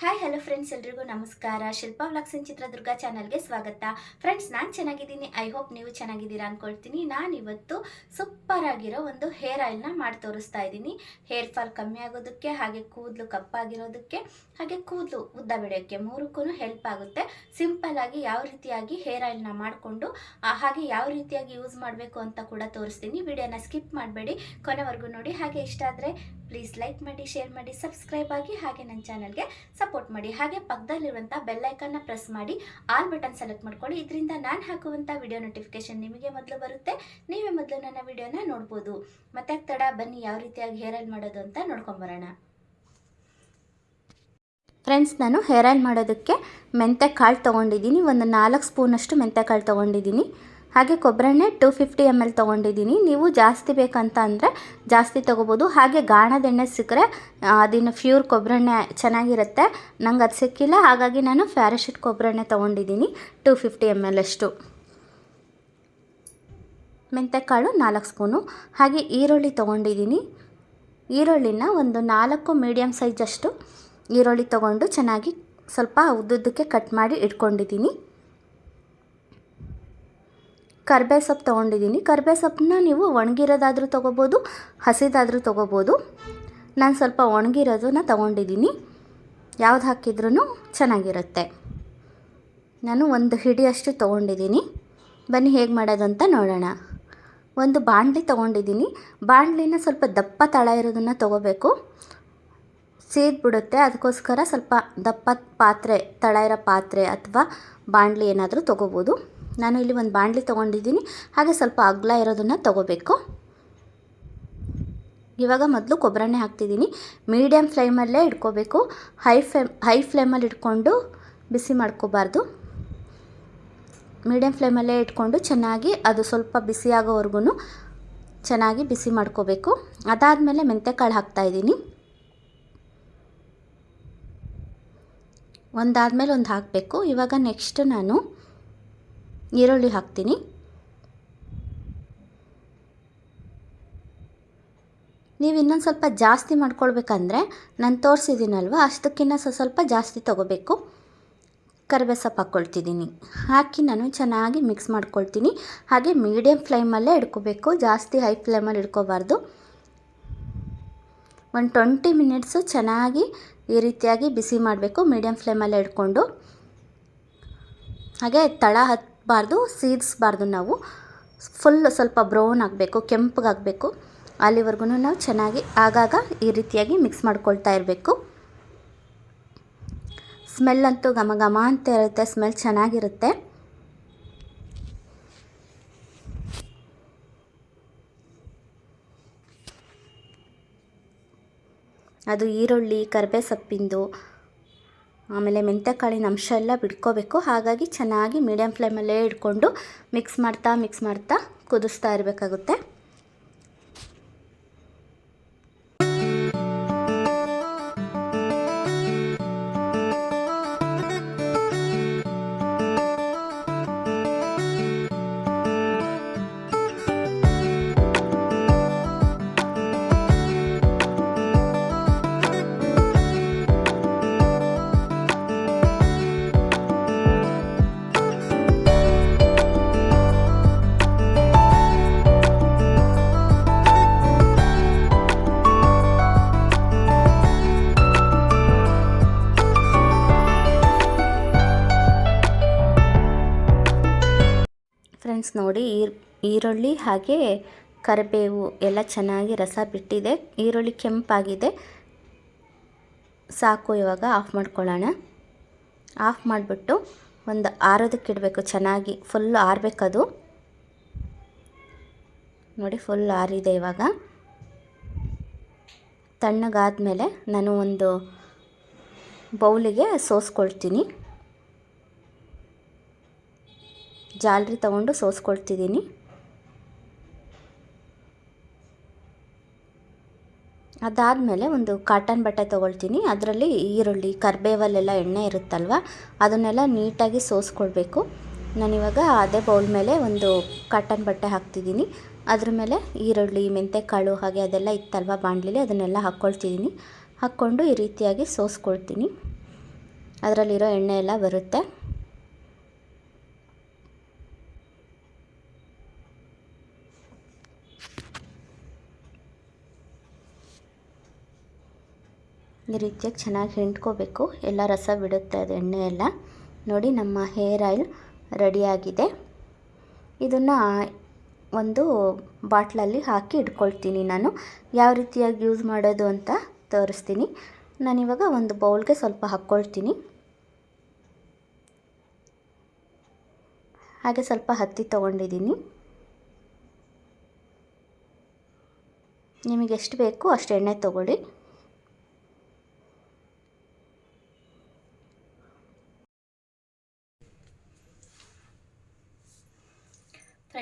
Hi hello friends ಎಲ್ರಿಗೂ ನಮಸ್ಕಾರ. Shilpa vlogs Chitradurga ಚಾನಲ್ಗೆ ಸ್ವಾಗತ. ಫ್ರೆಂಡ್ಸ್ ನಾನು ಚೆನ್ನಾಗಿದ್ದೀನಿ. ಐ ಹೋಪ್ ನೀವು ಚೆನ್ನಾಗಿದ್ದೀರಾ ಅಂದ್ಕೊಳ್ತೀನಿ ನಾನು ಇವತ್ತು ಸೂಪರ್ ಆಗಿರೋ ಒಂದು ಹೇರ್ ಆಯಿಲ್ನ ಮಾಡಿ ತೋರಿಸ್ತಾ ಇದ್ದೀನಿ. ಹೇರ್ ಫಾಲ್ ಕಮ್ಮಿ ಆಗೋದಕ್ಕೆ, ಹಾಗೆ ಕೂದಲು ಕಪ್ಪಾಗಿರೋದಕ್ಕೆ, ಹಾಗೆ ಕೂದಲು ಉದ್ದ ಬೆಳೆಯೋಕ್ಕೆ ಮೂರಕ್ಕೂ ಹೆಲ್ಪ್ ಆಗುತ್ತೆ. ಸಿಂಪಲ್ ಆಗಿ ಯಾವ ರೀತಿಯಾಗಿ ಹೇರ್ ಆಯಿಲ್ನ ಮಾಡಿಕೊಂಡು ಹಾಗೆ ಯಾವ ರೀತಿಯಾಗಿ ಯೂಸ್ ಮಾಡಬೇಕು ಅಂತ ಕೂಡ ತೋರಿಸ್ತೀನಿ. ವಿಡಿಯೋನ ಸ್ಕಿಪ್ ಮಾಡಬೇಡಿ. ಕೊನೆವರೆಗೂ ನೋಡಿ. ಹಾಗೆ ಇಷ್ಟ ಆದರೆ ಪ್ಲೀಸ್ ಲೈಕ್ ಮಾಡಿ ಶೇರ್ ಮಾಡಿ ಸಬ್ಸ್ಕ್ರೈಬ್ ಆಗಿ ಹಾಗೆ ನನ್ನ ಚಾನಲ್ಗೆ ಸಪೋರ್ಟ್ ಮಾಡಿ. ಹಾಗೆ ಪಕ್ಕದಲ್ಲಿರುವಂಥ ಬೆಲ್ಲೈಕನ್ನ ಪ್ರೆಸ್ ಮಾಡಿ ಆಲ್ ಬಟನ್ ಸೆಲೆಕ್ಟ್ ಮಾಡ್ಕೊಳ್ಳಿ. ಇದರಿಂದ ನಾನು ಹಾಕುವಂಥ ವಿಡಿಯೋ ನೋಟಿಫಿಕೇಶನ್ ನಿಮಗೆ ಮೊದಲು ಬರುತ್ತೆ. ನೀವೇ ಮೊದಲು ನನ್ನ ವಿಡಿಯೋನ ನೋಡ್ಬೋದು. ಮತ್ತೆ ತಡ, ಬನ್ನಿ ಯಾವ ರೀತಿಯಾಗಿ ಹೇರ್ ಆಯಿಲ್ ಮಾಡೋದು ಅಂತ ನೋಡ್ಕೊಂಬರೋಣ ಫ್ರೆಂಡ್ಸ್ ನಾನು ಹೇರ್ ಆಯಿಲ್ ಮಾಡೋದಕ್ಕೆ ಮೆಂತ್ಯ ಕಾಳು ತೊಗೊಂಡಿದ್ದೀನಿ. ಒಂದು ನಾಲ್ಕು ಸ್ಪೂನಷ್ಟು ಮೆಂತೆ ಕಾಳು ತೊಗೊಂಡಿದ್ದೀನಿ. ಹಾಗೆ ಕೊಬ್ಬರೆಣ್ಣೆ ಟೂ ಫಿಫ್ಟಿ ಎಂ ಎಲ್ ತೊಗೊಂಡಿದ್ದೀನಿ. ನೀವು ಜಾಸ್ತಿ ಬೇಕಂತ ಅಂದರೆ ಜಾಸ್ತಿ ತೊಗೋಬೋದು. ಹಾಗೆ ಗಾಣದೆಣ್ಣೆ ಸಿಕ್ಕರೆ ಅದನ್ನು ಫ್ಯೂರ್ ಕೊಬ್ಬರೆಣ್ಣೆ ಚೆನ್ನಾಗಿರುತ್ತೆ. ನಂಗೆ ಅದು ಸಿಕ್ಕಿಲ್ಲ. ಹಾಗಾಗಿ ನಾನು ಫ್ಯಾರಶೀಟ್ ಕೊಬ್ಬರೆಣ್ಣೆ ತೊಗೊಂಡಿದ್ದೀನಿ. ಟೂ ಫಿಫ್ಟಿ ಎಂ ಎಲ್ ಅಷ್ಟು. ಮೆಂತ್ಯಕಾಳು ನಾಲ್ಕು ಸ್ಪೂನು. ಹಾಗೆ ಈರುಳ್ಳಿ ತೊಗೊಂಡಿದ್ದೀನಿ. ಈರುಳ್ಳಿನ ಒಂದು ನಾಲ್ಕು ಮೀಡಿಯಮ್ ಸೈಜಷ್ಟು ಈರುಳ್ಳಿ ತೊಗೊಂಡು ಚೆನ್ನಾಗಿ ಸ್ವಲ್ಪ ಉದ್ದುದ್ದಕ್ಕೆ ಕಟ್ ಮಾಡಿ ಇಟ್ಕೊಂಡಿದ್ದೀನಿ. ಕರ್ಬೇ ಸೊಪ್ಪು ತೊಗೊಂಡಿದ್ದೀನಿ. ಕರ್ಬೇ ಸೊಪ್ಪನ್ನ ನೀವು ಒಣಗಿರೋದಾದರೂ ತೊಗೋಬೋದು, ಹಸಿದಾದರೂ ತೊಗೋಬೋದು. ನಾನು ಸ್ವಲ್ಪ ಒಣಗಿರೋದನ್ನ ತೊಗೊಂಡಿದ್ದೀನಿ. ಯಾವ್ದು ಹಾಕಿದ್ರೂ ಚೆನ್ನಾಗಿರುತ್ತೆ. ನಾನು ಒಂದು ಹಿಡಿಯಷ್ಟು ತೊಗೊಂಡಿದ್ದೀನಿ. ಬನ್ನಿ ಹೇಗೆ ಮಾಡೋದು ಅಂತ ನೋಡೋಣ. ಒಂದು ಬಾಣಲಿ ತೊಗೊಂಡಿದ್ದೀನಿ. ಬಾಣಲಿನ ಸ್ವಲ್ಪ ದಪ್ಪ ತಳ ಇರೋದನ್ನು ತೊಗೋಬೇಕು. ಸೀದ್ಬಿಡುತ್ತೆ. ಅದಕ್ಕೋಸ್ಕರ ಸ್ವಲ್ಪ ದಪ್ಪ ಪಾತ್ರೆ, ತಳ ಇರೋ ಪಾತ್ರೆ ಅಥವಾ ಬಾಣಲಿ ಏನಾದರೂ ತೊಗೋಬೋದು. ನಾನು ಇಲ್ಲಿ ಒಂದು ಬಾಣಲಿ ತೊಗೊಂಡಿದ್ದೀನಿ. ಹಾಗೆ ಸ್ವಲ್ಪ ಅಗ್ಲ ಇರೋದನ್ನು ತೊಗೋಬೇಕು. ಇವಾಗ ಮೊದಲು ಕೊಬ್ಬರಣ್ಣೆ ಹಾಕ್ತಿದ್ದೀನಿ. ಮೀಡಿಯಮ್ ಫ್ಲೇಮಲ್ಲೇ ಇಟ್ಕೋಬೇಕು. ಹೈ ಫ್ಲೇಮ್ ಹೈ ಫ್ಲೇಮಲ್ಲಿ ಇಟ್ಕೊಂಡು ಬಿಸಿ ಮಾಡ್ಕೋಬಾರ್ದು. ಮೀಡಿಯಮ್ ಫ್ಲೇಮಲ್ಲೇ ಇಟ್ಕೊಂಡು ಚೆನ್ನಾಗಿ ಅದು ಸ್ವಲ್ಪ ಬಿಸಿ ಆಗೋವರೆಗೂ ಚೆನ್ನಾಗಿ ಬಿಸಿ ಮಾಡ್ಕೋಬೇಕು. ಅದಾದಮೇಲೆ ಮೆಂತ್ಯಕಾಳು ಹಾಕ್ತಾಯಿದ್ದೀನಿ ಒಂದಾದಮೇಲೆ ಒಂದು ಹಾಕಬೇಕು. ಇವಾಗ ನೆಕ್ಸ್ಟ್ ನಾನು ಈರುಳ್ಳಿ ಹಾಕ್ತೀನಿ. ನೀವು ಇನ್ನೊಂದು ಸ್ವಲ್ಪ ಜಾಸ್ತಿ ಮಾಡ್ಕೊಳ್ಬೇಕಂದ್ರೆ ನಾನು ತೋರಿಸಿದ್ದೀನಲ್ವ ಅಷ್ಟಕ್ಕಿಂತ ಸ್ವಲ್ಪ ಜಾಸ್ತಿ ತೊಗೋಬೇಕು. ಕರಿಬೇ ಸೊಪ್ಪು ಹಾಕ್ಕೊಳ್ತಿದ್ದೀನಿ ಹಾಕಿ ನಾನು ಚೆನ್ನಾಗಿ ಮಿಕ್ಸ್ ಮಾಡ್ಕೊಳ್ತೀನಿ. ಹಾಗೆ ಮೀಡಿಯಮ್ ಫ್ಲೇಮಲ್ಲೇ ಇಡ್ಕೋಬೇಕು ಜಾಸ್ತಿ ಹೈ ಫ್ಲೇಮಲ್ಲಿ ಇಡ್ಕೋಬಾರ್ದು ಒಂದು ಟ್ವೆಂಟಿ ಮಿನಿಟ್ಸು ಚೆನ್ನಾಗಿ ಈ ರೀತಿಯಾಗಿ ಬಿಸಿ ಮಾಡಬೇಕು ಮೀಡಿಯಮ್ ಫ್ಲೇಮಲ್ಲೇ ಇಟ್ಕೊಂಡು. ಹಾಗೆ ತಳ ಹತ್ತಬಾರ್ದು ಸೀದಿಸ್ಬಾರ್ದು ನಾವು. ಫುಲ್ ಸ್ವಲ್ಪ ಬ್ರೌನ್ ಆಗಬೇಕು, ಕೆಂಪಗಾಗಬೇಕು. ಅಲ್ಲಿವರೆಗೂ ನಾವು ಚೆನ್ನಾಗಿ ಆಗಾಗ ಈ ರೀತಿಯಾಗಿ ಮಿಕ್ಸ್ ಮಾಡ್ಕೊಳ್ತಾ ಇರಬೇಕು. ಸ್ಮೆಲ್ ಅಂತೂ ಘಮ ಘಮ ಅಂತ ಇರುತ್ತೆ ಸ್ಮೆಲ್ ಚೆನ್ನಾಗಿರುತ್ತೆ. ಅದು ಈರುಳ್ಳಿ ಕರಿಬೇ ಸೊಪ್ಪಿಂದು ಆಮೇಲೆ ಮೆಂತ್ಯಕಾಳಿನ ಅಂಶ ಎಲ್ಲ ಬಿಡ್ಕೋಬೇಕು. ಹಾಗಾಗಿ ಚೆನ್ನಾಗಿ ಮೀಡಿಯಮ್ ಫ್ಲೇಮಲ್ಲೇ ಇಟ್ಕೊಂಡು ಮಿಕ್ಸ್ ಮಾಡ್ತಾ ಮಿಕ್ಸ್ ಮಾಡ್ತಾ ಕುದಿಸ್ತಾ ಇರಬೇಕಾಗುತ್ತೆ. ಫ್ರೆಂಡ್ಸ್ ನೋಡಿ, ಈರ್, ಈರುಳ್ಳಿ ಹಾಗೆ ಕರಿಬೇವು ಎಲ್ಲ ಚೆನ್ನಾಗಿ ರಸ ಬಿಟ್ಟಿದೆ. ಈರುಳ್ಳಿ ಕೆಂಪಾಗಿದೆ. ಸಾಕು ಇವಾಗ, ಆಫ್ ಮಾಡ್ಕೊಳ್ಳೋಣ. ಆಫ್ ಮಾಡಿಬಿಟ್ಟು ಒಂದು ಆರೋದಕ್ಕೆ ಇಡಬೇಕು. ಚೆನ್ನಾಗಿ ಫುಲ್ ಆರಬೇಕದು. ನೋಡಿ ಫುಲ್ ಆರಿದೆ ಇವಾಗ. ತಣ್ಣಗಾದ ಮೇಲೆ ನಾನು ಒಂದು ಬೌಲಿಗೆ ಸೋಸ್ಕೊಳ್ತೀನಿ. ಜಾಲರಿ ತಗೊಂಡು ಸೋಸ್ಕೊಳ್ತಿದ್ದೀನಿ. ಅದಾದಮೇಲೆ ಒಂದು ಕಾಟನ್ ಬಟ್ಟೆ ತೊಗೊಳ್ತೀನಿ. ಅದರಲ್ಲಿ ಈರುಳ್ಳಿ, ಕರ್ಬೇವಲ್ಲೆಲ್ಲ ಎಣ್ಣೆ ಇರುತ್ತಲ್ವ, ಅದನ್ನೆಲ್ಲ ನೀಟಾಗಿ ಸೋಸ್ಕೊಳ್ಬೇಕು. ನಾನಿವಾಗ ಅದೇ ಬೌಲ್ ಮೇಲೆ ಒಂದು ಕಾಟನ್ ಬಟ್ಟೆ ಹಾಕ್ತಿದ್ದೀನಿ. ಅದ್ರ ಮೇಲೆ ಈರುಳ್ಳಿ, ಮೆಂತೆಕಾಳು ಹಾಗೆ ಅದೆಲ್ಲ ಇತ್ತಲ್ವ ಬಾಣಲಿಲಿ, ಅದನ್ನೆಲ್ಲ ಹಾಕ್ಕೊಳ್ತಿದ್ದೀನಿ. ಹಾಕ್ಕೊಂಡು ಈ ರೀತಿಯಾಗಿ ಸೋಸ್ಕೊಳ್ತೀನಿ. ಅದರಲ್ಲಿರೋ ಎಣ್ಣೆ ಎಲ್ಲ ಬರುತ್ತೆ. ಈ ರೀತಿಯಾಗಿ ಚೆನ್ನಾಗಿ ಹಿಂಡ್ಕೋಬೇಕು. ಎಲ್ಲ ರಸ ಬಿಡುತ್ತೆ ಅದು ಎಣ್ಣೆ ಎಲ್ಲ. ನೋಡಿ ನಮ್ಮ ಹೇರ್ ಆಯಿಲ್ ರೆಡಿಯಾಗಿದೆ. ಇದನ್ನು ಒಂದು ಬಾಟ್ಲಲ್ಲಿ ಹಾಕಿ ಇಟ್ಕೊಳ್ತೀನಿ ನಾನು. ಯಾವ ರೀತಿಯಾಗಿ ಯೂಸ್ ಮಾಡೋದು ಅಂತ ತೋರಿಸ್ತೀನಿ. ನಾನಿವಾಗ ಒಂದು ಬೌಲ್ಗೆ ಸ್ವಲ್ಪ ಹಾಕ್ಕೊಳ್ತೀನಿ. ಹಾಗೆ ಸ್ವಲ್ಪ ಹತ್ತಿ ತೊಗೊಂಡಿದ್ದೀನಿ. ನಿಮಗೆ ಎಷ್ಟು ಬೇಕು ಅಷ್ಟು ಎಣ್ಣೆ ತೊಗೊಳ್ಳಿ.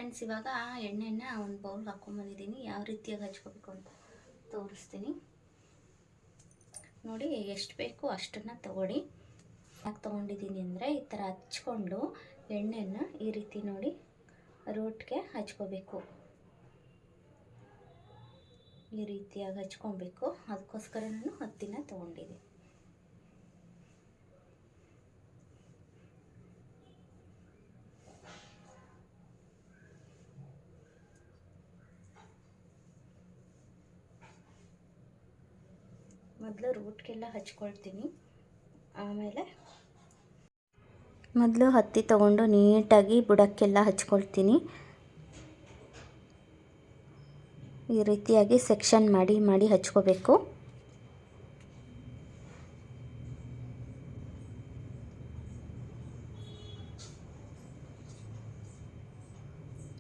ಫ್ರೆಂಡ್ಸ್ ಇವಾಗ ಎಣ್ಣೆನ ಒಂದು ಬೌಲ್ ಹಾಕ್ಕೊಂಬಂದಿದ್ದೀನಿ ಯಾವ ರೀತಿಯಾಗಿ ಹಚ್ಕೋಬೇಕು ಅಂತ ತೋರಿಸ್ತೀನಿ. ನೋಡಿ ಎಷ್ಟು ಬೇಕು ಅಷ್ಟನ್ನು ತಗೊಳ್ಳಿ. ಯಾಕೆ ತೊಗೊಂಡಿದ್ದೀನಿ ಅಂದರೆ ಈ ಥರ ಹಚ್ಕೊಂಡು ಎಣ್ಣೆಯನ್ನು ಈ ರೀತಿ ನೋಡಿ ರೂಟ್ಗೆ ಹಚ್ಕೋಬೇಕು. ಈ ರೀತಿಯಾಗಿ ಹಚ್ಕೊಬೇಕು. ಅದಕ್ಕೋಸ್ಕರ ನಾನು ಹತ್ತಿನ ತೊಗೊಂಡಿದ್ದೀನಿ. ಮೊದಲು ರೂಟ್ಗೆಲ್ಲ ಹಚ್ಕೊಳ್ತೀನಿ. ಆಮೇಲೆ ಮೊದಲು ಹತ್ತಿ ತಗೊಂಡು ನೀಟಾಗಿ ಬುಡಕ್ಕೆಲ್ಲ ಹಚ್ಕೊಳ್ತೀನಿ. ಈ ರೀತಿಯಾಗಿ ಸೆಕ್ಷನ್ ಮಾಡಿ ಮಾಡಿ ಹಚ್ಕೋಬೇಕು.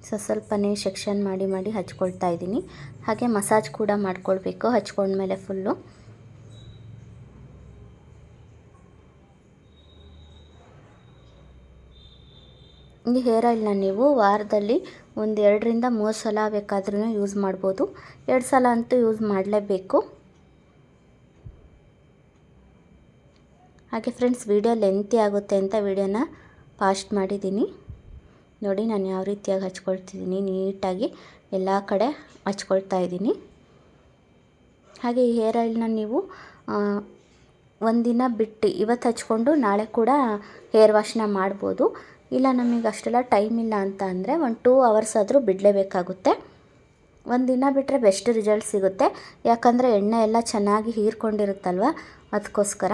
ಸೊ ಸ್ವಲ್ಪನೇ ಸೆಕ್ಷನ್ ಮಾಡಿ ಮಾಡಿ ಹಚ್ಕೊಳ್ತಾ ಇದ್ದೀನಿ. ಹಾಗೆ ಮಸಾಜ್ ಕೂಡ ಮಾಡ್ಕೊಳ್ಬೇಕು, ಹಚ್ಕೊಂಡ್ಮೇಲೆ ಫುಲ್ಲು ಈ ಹೇರ್ ಆಯಿಲ್ನ ನೀವು ವಾರದಲ್ಲಿ ಒಂದು ಎರಡರಿಂದ ಮೂರು ಸಲ ಬೇಕಾದ್ರೂ ಯೂಸ್ ಮಾಡ್ಬೋದು. ಎರಡು ಸಲ ಅಂತೂ ಯೂಸ್ ಮಾಡಲೇಬೇಕು. ಹಾಗೆ ಫ್ರೆಂಡ್ಸ್ ವಿಡಿಯೋ ಲೆಂತಿ ಆಗುತ್ತೆ ಅಂತ ವಿಡಿಯೋನ ಫಾಸ್ಟ್ ಮಾಡಿದ್ದೀನಿ. ನೋಡಿ ನಾನು ಯಾವ ರೀತಿಯಾಗಿ ಹಚ್ಕೊಳ್ತಿದ್ದೀನಿ. ನೀಟಾಗಿ ಎಲ್ಲ ಕಡೆ ಹಚ್ಕೊಳ್ತಾ ಇದ್ದೀನಿ. ಹಾಗೆ ಈ ಹೇರ್ ಆಯಿಲ್ನ ನೀವು ಒಂದಿನ ಬಿಟ್ಟು ಇವತ್ತು ಹಚ್ಕೊಂಡು ನಾಳೆ ಕೂಡ ಹೇರ್ ವಾಶ್ನ ಮಾಡ್ಬೋದು. ಇಲ್ಲ, ನಮಗೆ ಅಷ್ಟೆಲ್ಲ ಟೈಮ್ ಇಲ್ಲ ಅಂತ ಅಂದರೆ ಒಂದು ಟೂ ಅವರ್ಸ್ ಆದರೂ ಬಿಡಲೇಬೇಕಾಗುತ್ತೆ. ಒಂದು ದಿನ ಬಿಟ್ಟರೆ ಬೆಸ್ಟ್ ರಿಸಲ್ಟ್ ಸಿಗುತ್ತೆ. ಯಾಕಂದರೆ ಎಣ್ಣೆ ಎಲ್ಲ ಚೆನ್ನಾಗಿ ಹೀರ್ಕೊಂಡಿರುತ್ತಲ್ವ? ಅದಕ್ಕೋಸ್ಕರ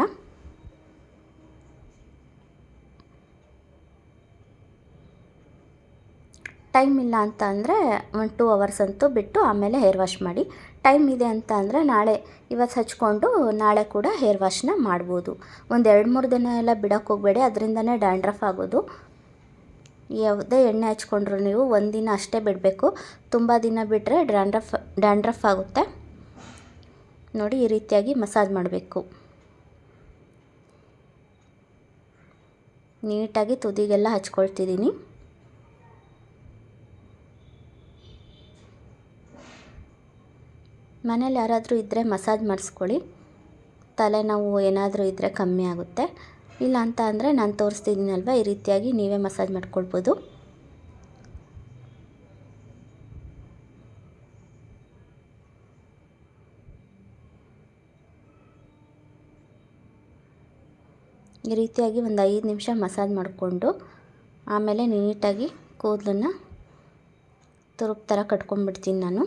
ಟೈಮ್ ಇಲ್ಲ ಅಂತ ಅಂದರೆ ಒಂದು ಟೂ ಅವರ್ಸ್ ಅಂತೂ ಬಿಟ್ಟು ಆಮೇಲೆ ಹೇರ್ ವಾಶ್ ಮಾಡಿ. ಟೈಮ್ ಇದೆ ಅಂತ ಅಂದರೆ ನಾಳೆ ಇವತ್ತು ಹಚ್ಕೊಂಡು ನಾಳೆ ಕೂಡ ಹೇರ್ ವಾಶ್ನ ಮಾಡ್ಬೋದು. ಒಂದು ಎರಡು ಮೂರು ದಿನ ಎಲ್ಲ ಬಿಡೋಕ್ಕೆ ಹೋಗಬೇಡಿ. ಅದರಿಂದನೇ ಡ್ಯಾಂಡ್ರಫ್ ಆಗೋದು. ಯಾವುದೇ ಎಣ್ಣೆ ಹಚ್ಕೊಂಡ್ರು ನೀವು ಒಂದಿನ ಅಷ್ಟೇ ಬಿಡಬೇಕು. ತುಂಬ ದಿನ ಬಿಟ್ಟರೆ ಡ್ಯಾಂಡ್ರಫ್ ಡ್ಯಾಂಡ್ರಫ್ ಆಗುತ್ತೆ. ನೋಡಿ ಈ ರೀತಿಯಾಗಿ ಮಸಾಜ್ ಮಾಡಬೇಕು. ನೀಟಾಗಿ ತುದಿಗೆಲ್ಲ ಹಚ್ಕೊಳ್ತಿದ್ದೀನಿ. ಮನೇಲಿ ಯಾರಾದರೂ ಇದ್ದರೆ ಮಸಾಜ್ ಮಾಡಿಸ್ಕೊಳ್ಳಿ. ತಲೆನೋವು ಏನಾದರೂ ಇದ್ದರೆ ಕಮ್ಮಿ ಆಗುತ್ತೆ. ಇಲ್ಲ ಅಂತ ಅಂದರೆ ನಾನು ತೋರಿಸ್ತಿದ್ದೀನಲ್ವ? ಈ ರೀತಿಯಾಗಿ ನೀವೇ ಮಸಾಜ್ ಮಾಡ್ಕೊಳ್ಬೋದು. ಈ ರೀತಿಯಾಗಿ ಒಂದು ಐದು ನಿಮಿಷ ಮಸಾಜ್ ಮಾಡಿಕೊಂಡು ಆಮೇಲೆ ನೀಟಾಗಿ ಕೂದಲನ್ನು ತುರುಪ್ ಥರ ಕಟ್ಕೊಂಡ್ಬಿಡ್ತೀನಿ ನಾನು.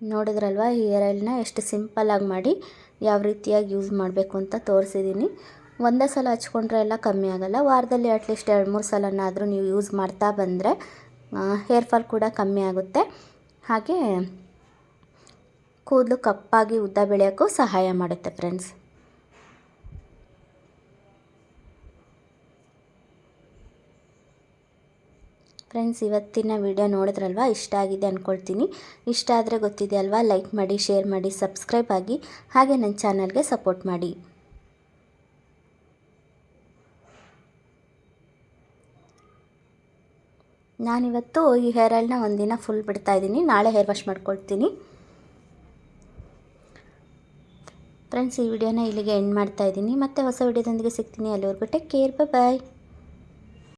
ನೋಡಿದ್ರಲ್ವ ಹೇರ್ ಆಯಿಲ್ನ ಎಷ್ಟು ಸಿಂಪಲ್ಲಾಗಿ ಮಾಡಿ ಯಾವ ರೀತಿಯಾಗಿ ಯೂಸ್ ಮಾಡಬೇಕು ಅಂತ ತೋರಿಸಿದ್ದೀನಿ. ಒಂದೇ ಸಲ ಹಚ್ಕೊಂಡ್ರೆ ಎಲ್ಲ ಕಮ್ಮಿ ಆಗೋಲ್ಲ. ವಾರದಲ್ಲಿ ಅಟ್ಲೀಸ್ಟ್ ಎರಡು, ಮೂರು ಸಲನಾದರೂ ನೀವು ಯೂಸ್ ಮಾಡ್ತಾ ಬಂದರೆ ಹೇರ್ ಫಾಲ್ ಕೂಡ ಕಮ್ಮಿ ಆಗುತ್ತೆ. ಹಾಗೆ ಕೂದಲು ಕಪ್ಪಾಗಿ ಉದ್ದ ಬೆಳೆಯೋಕ್ಕೂ ಸಹಾಯ ಮಾಡುತ್ತೆ ಫ್ರೆಂಡ್ಸ್ ಫ್ರೆಂಡ್ಸ್, ಇವತ್ತಿನ ವಿಡಿಯೋ ನೋಡಿದ್ರಲ್ವ? ಇಷ್ಟ ಆಗಿದೆ ಅಂದ್ಕೊಳ್ತೀನಿ ಇಷ್ಟ ಆದರೆ ಗೊತ್ತಿದೆ ಅಲ್ವಾ ಲೈಕ್ ಮಾಡಿ, ಶೇರ್ ಮಾಡಿ, ಸಬ್ಸ್ಕ್ರೈಬ್ ಆಗಿ, ಹಾಗೆ ನನ್ನ ಚಾನಲ್ಗೆ ಸಪೋರ್ಟ್ ಮಾಡಿ. ನಾನಿವತ್ತು ಈ ಹೇರ್ ಆಯಿಲ್ನ ಒಂದಿನ ಫುಲ್ ಬಿಡ್ತಾ ಇದ್ದೀನಿ. ನಾಳೆ ಹೇರ್ ವಾಶ್ ಮಾಡ್ಕೊಳ್ತೀನಿ. ಫ್ರೆಂಡ್ಸ್, ಈ ವಿಡಿಯೋನ ಇಲ್ಲಿಗೆ ಎಂಡ್ ಮಾಡ್ತಾ ಇದ್ದೀನಿ. ಮತ್ತೆ ಹೊಸ ವಿಡಿಯೋದೊಂದಿಗೆ ಸಿಗ್ತೀನಿ. ಅಲ್ಲಿವರೆಗೂ ಟೇಕ್ ಕೇರ್. ಬಾಯ್